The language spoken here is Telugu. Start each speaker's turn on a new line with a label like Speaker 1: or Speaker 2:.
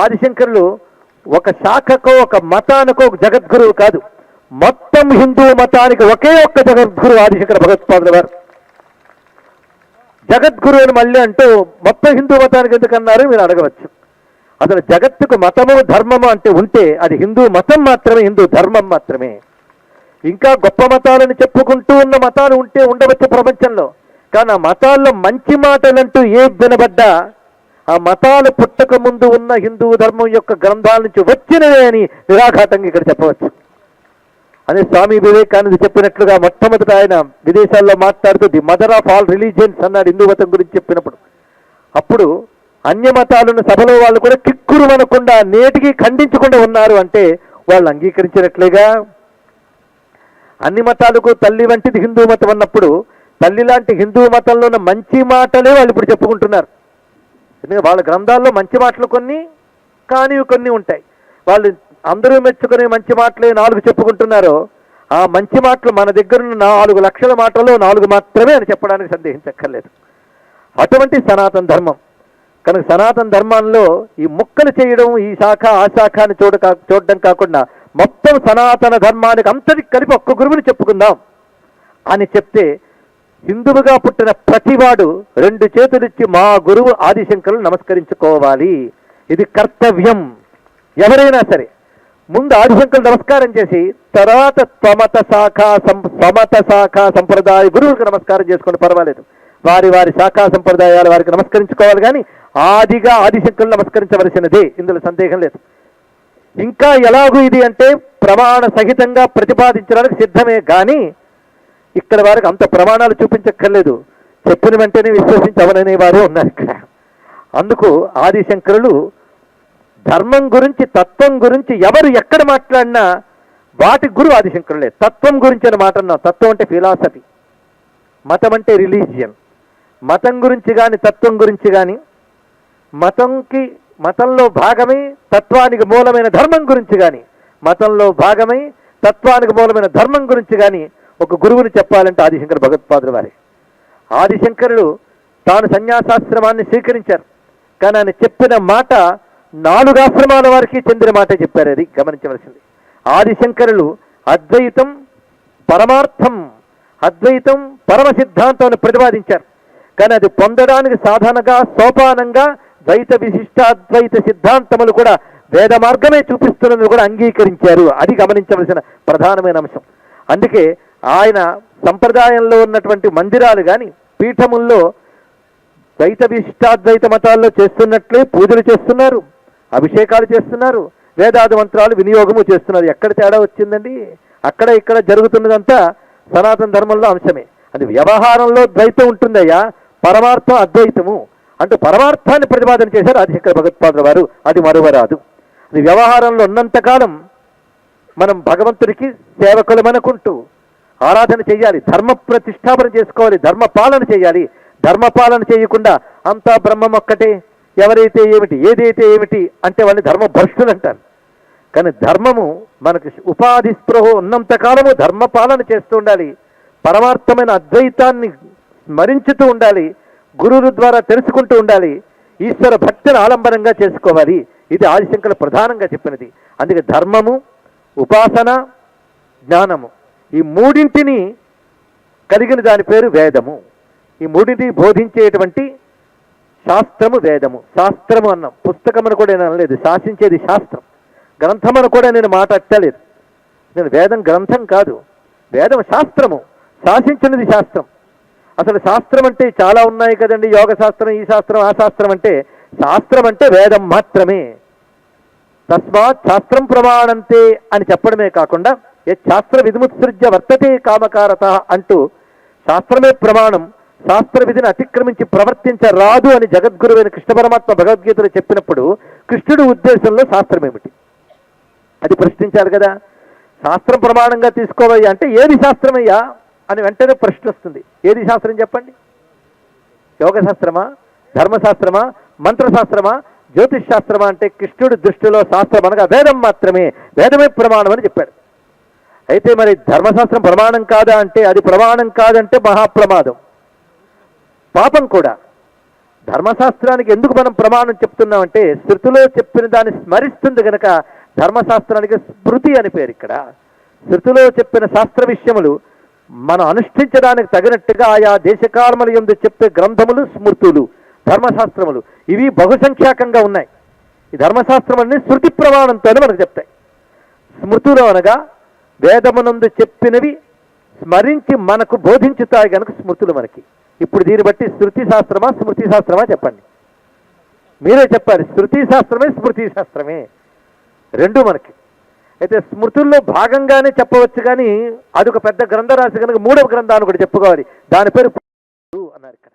Speaker 1: ఆదిశంకరులు ఒక శాఖకో ఒక మతానికో ఒక జగద్గురువు కాదు. మొత్తం హిందూ మతానికి ఒకే ఒక్క జగద్గురు ఆదిశంకర భగవత్పాదుల వారు. జగద్గురు అని మళ్ళీ అంటూ మొత్తం హిందూ మతానికి ఎందుకన్నారు మీరు అడగవచ్చు. అసలు జగత్తుకు మతము ధర్మము అంటే ఉంటే అది హిందూ మతం మాత్రమే హిందూ ధర్మం మాత్రమే. ఇంకా గొప్ప మతాలని చెప్పుకుంటూ ఉన్న మతాలు ఉంటే ఉండవచ్చు ప్రపంచంలో. కానీ ఆ మతాల్లో మంచి మాటలంటూ ఏ వినబడ్డా ఆ మతాలు పుట్టక ముందు ఉన్న హిందూ ధర్మం యొక్క గ్రంథాల నుంచి వచ్చినవే అని నిరాఘాతంగా ఇక్కడ చెప్పవచ్చు. అని స్వామి వివేకానంద చెప్పినట్లుగా మొట్టమొదట ఆయన విదేశాల్లో మాట్లాడుతూ the mother of all religions అన్నాడు హిందూ మతం గురించి చెప్పినప్పుడు. అప్పుడు అన్య మతాలను సభలో వాళ్ళు కూడా కిక్కురు అనకుండా నేటికి ఖండించకుండా ఉన్నారు అంటే వాళ్ళు అంగీకరించినట్లేగా. అన్ని మతాలకు తల్లి వంటిది హిందూ మతం అన్నప్పుడు తల్లి లాంటి హిందూ మతంలో ఉన్న మంచి మాటలే వాళ్ళు ఇప్పుడు చెప్పుకుంటున్నారు. ఎందుకంటే వాళ్ళ గ్రంథాల్లో మంచి మాటలు కొన్ని కానివి కొన్ని ఉంటాయి. వాళ్ళు అందరూ మెచ్చుకునే మంచి మాటలే నాలుగు చెప్పుకుంటున్నారో ఆ మంచి మాటలు మన దగ్గర ఉన్న నాలుగు లక్షల మాటల్లో నాలుగు మాత్రమే అని చెప్పడానికి సందేహించక్కర్లేదు. అటువంటి సనాతన ధర్మం. కనుక సనాతన ధర్మంలో ఈ ముక్కలు చేయడం ఈ శాఖ ఆ శాఖ అని చూడ చూడడం కాకుండా మొత్తం సనాతన ధర్మానికి అంతటి కలిపి ఒక్క గురువుని చెప్పుకుందాం అని చెప్తే హిందువుగా పుట్టిన ప్రతివాడు రెండు చేతులిచ్చి మా గురువు ఆదిశంకరులు నమస్కరించుకోవాలి. ఇది కర్తవ్యం. ఎవరైనా సరే ముందు ఆదిశంకరులు నమస్కారం చేసి తర్వాత త్వమత శాఖ సం- శాఖ సంప్రదాయ గురువులకు నమస్కారం చేసుకోండి పర్వాలేదు. వారి వారి శాఖా సంప్రదాయాలు వారికి నమస్కరించుకోవాలి కానీ ఆదిగా ఆదిశంకరులు నమస్కరించవలసినదే. ఇందులో సందేహం లేదు. ఇంకా ఎలాగూ ఇది అంటే ప్రమాణ సహితంగా ప్రతిపాదించడానికి సిద్ధమే. కానీ ఇక్కడ వారికి అంత ప్రమాణాలు చూపించక్కర్లేదు. చెప్పిన వెంటనే విశ్వసించవలనే వారు ఉన్నారు ఇక్కడ. అందుకు ఆదిశంకరులు ధర్మం గురించి తత్వం గురించి ఎవరు ఎక్కడ మాట్లాడినా వాటి గురువు ఆదిశంకరులే. తత్వం గురించి అని మాట అన్నాం. తత్వం అంటే ఫిలాసఫీ. మతం అంటే రిలీజియన్. మతం గురించి కానీ తత్వం గురించి కానీ మతంకి మతంలో భాగమై తత్వానికి మూలమైన ధర్మం గురించి కానీ మతంలో భాగమై తత్వానికి మూలమైన ధర్మం గురించి కానీ ఒక గురువుని చెప్పాలంటే ఆదిశంకర్ భగవత్పాదుల వారి. ఆదిశంకరుడు తాను సన్యాసాశ్రమాన్ని స్వీకరించారు. కానీ ఆయన చెప్పిన మాట నాలుగు ఆశ్రమాల వారికి చెందిన మాట చెప్పారు అది గమనించవలసింది. ఆదిశంకరులు అద్వైతం పరమార్థం అద్వైతం పరమ సిద్ధాంతం ప్రతిపాదించారు. కానీ అది పొందడానికి సాధనగా సోపానంగా ద్వైత విశిష్టాద్వైత సిద్ధాంతములు కూడా వేద మార్గమే చూపిస్తున్నది కూడా అంగీకరించారు. అది గమనించవలసిన ప్రధానమైన అంశం. అందుకే ఆయన సంప్రదాయంలో ఉన్నటువంటి మందిరాలు కానీ పీఠముల్లో ద్వైత విశిష్టాద్వైత మతాల్లో చేస్తున్నట్లే పూజలు చేస్తున్నారు అభిషేకాలు చేస్తున్నారు వేదాది మంత్రాలు వినియోగము చేస్తున్నారు. ఎక్కడ తేడా వచ్చిందండి? అక్కడ ఇక్కడ జరుగుతున్నదంతా సనాతన ధర్మంలో అంశమే. అది వ్యవహారంలో ద్వైతం ఉంటుందయ్యా పరమార్థం అద్వైతము. అంటూ పరమార్థాన్ని ప్రతిపాదన చేశారు ఆదిశంకర భగవత్పాదుల వారు. అది మరువరాదు. అది వ్యవహారంలో ఉన్నంతకాలం మనం భగవంతుడికి సేవకులమనుకుంటూ ఆరాధన చేయాలి ధర్మ ప్రతిష్టాపన చేసుకోవాలి ధర్మ పాలన చేయాలి. ధర్మ పాలన చేయకుండా అంతా బ్రహ్మం ఒక్కటే. ఎవరైతే ఏమిటి ఏదైతే ఏమిటి అంటే వాళ్ళని ధర్మ భ్రష్టులు అంటారు. కానీ ధర్మము మనకు ఉపాధి స్పృహ ఉన్నంత కాలము ధర్మ పాలన చేస్తూ ఉండాలి. పరమార్థమైన అద్వైతాన్ని స్మరించుతూ ఉండాలి. గురువుల ద్వారా తెలుసుకుంటూ ఉండాలి. ఈశ్వర భక్తిని ఆలంబనంగా చేసుకోవాలి. ఇది ఆదిశంకర ప్రధానంగా చెప్పినది. అందుకే ధర్మము ఉపాసన జ్ఞానము. ఈ మూడింటిని కలిగిన దాని పేరు వేదము. ఈ మూడింటిని బోధించేటువంటి శాస్త్రము వేదము. శాస్త్రము అన్నాం. పుస్తకమని కూడా నేను అనలేదు. శాసించేది శాస్త్రం. గ్రంథమని కూడా నేను మాట్లాడలేదు నేను వేదం గ్రంథం కాదు. వేదం శాస్త్రము. శాసించినది శాస్త్రం. అసలు శాస్త్రం అంటే చాలా ఉన్నాయి కదండి. యోగ శాస్త్రం ఈ శాస్త్రం ఆ శాస్త్రం అంటే శాస్త్రం అంటే వేదం మాత్రమే. తస్మాత్ శాస్త్రం ప్రమాణంతే అని చెప్పడమే కాకుండా శాస్త్ర విధిముత్సృజ్య వర్తతే కామకారత అంటూ శాస్త్రమే ప్రమాణం శాస్త్ర విధిని అతిక్రమించి ప్రవర్తించరాదు అని జగద్గురువైన కృష్ణ పరమాత్మ భగవద్గీతలో చెప్పినప్పుడు కృష్ణుడి ఉద్దేశంలో శాస్త్రం ఏమిటి అది ప్రశ్నించాలి కదా. శాస్త్రం ప్రమాణంగా తీసుకోవయ్యా అంటే ఏది శాస్త్రమయ్యా అని వెంటనే ప్రశ్న వస్తుంది. ఏది శాస్త్రం చెప్పండి? యోగ శాస్త్రమా ధర్మశాస్త్రమా? మంత్రశాస్త్రమా? జ్యోతిష్ శాస్త్రమా అంటే కృష్ణుడి దృష్టిలో శాస్త్రం అనగా వేదం మాత్రమే. వేదమే ప్రమాణం అని చెప్పాడు. అయితే మరి ధర్మశాస్త్రం ప్రమాణం కాదా అంటే అది ప్రమాణం కాదంటే మహాప్రమాదం. పాపం కూడా. ధర్మశాస్త్రానికి ఎందుకు మనం ప్రమాణం చెప్తున్నామంటే శృతిలో చెప్పిన దాన్ని స్మరిస్తుంది కనుక ధర్మశాస్త్రానికి స్మృతి అని పేరు ఇక్కడ. శృతిలో చెప్పిన శాస్త్ర విషయములు మనం అనుష్ఠించడానికి తగినట్టుగా ఆయా దేశకాలముల ఎందు చెప్పే గ్రంథములు స్మృతులు ధర్మశాస్త్రములు ఇవి బహుసంఖ్యాకంగా ఉన్నాయి. ఈ ధర్మశాస్త్రం అన్ని శృతి ప్రమాణంతోనే మనకు చెప్తాయి. స్మృతులు అనగా వేదమునందు చెప్పినవి స్మరించి మనకు బోధించుతాయి కనుక స్మృతులు మనకి. ఇప్పుడు దీన్ని బట్టి శృతి శాస్త్రమా స్మృతి శాస్త్రమా చెప్పండి. మీరే చెప్పారు శృతి శాస్త్రమే స్మృతి శాస్త్రమే. రెండు మనకి. అయితే స్మృతుల్లో భాగంగానే చెప్పవచ్చు కానీ అది ఒక పెద్ద గ్రంథరాశి కనుక మూడవ గ్రంథాన్ని కూడా చెప్పుకోవాలి. దాని పేరు అన్నారు ఇక్కడ.